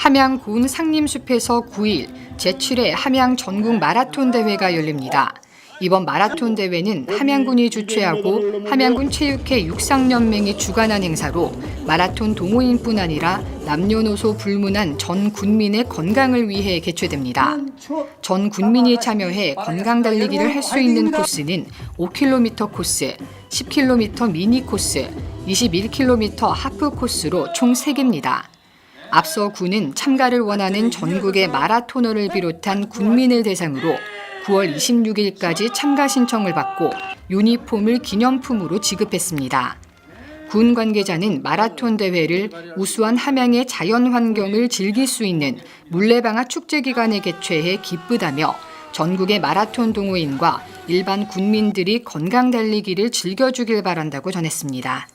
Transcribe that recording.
함양군 상림숲에서 9일 제7회 함양 전국 마라톤 대회가 열립니다. 이번 마라톤 대회는 함양군이 주최하고 함양군 체육회 육상연맹이 주관한 행사로 마라톤 동호인뿐 아니라 남녀노소 불문한 전 군민의 건강을 위해 개최됩니다. 전 군민이 참여해 건강 달리기를 할 수 있는 코스는 5km 코스, 10km 미니 코스, 21km 하프 코스로 총 3개입니다. 앞서 군은 참가를 원하는 전국의 마라토너를 비롯한 군민을 대상으로 9월 26일까지 참가 신청을 받고 유니폼을 기념품으로 지급했습니다. 군 관계자는 마라톤 대회를 우수한 함양의 자연 환경을 즐길 수 있는 물레방아 축제 기간에 개최해 기쁘다며 전국의 마라톤 동호인과 일반 군민들이 건강 달리기를 즐겨주길 바란다고 전했습니다.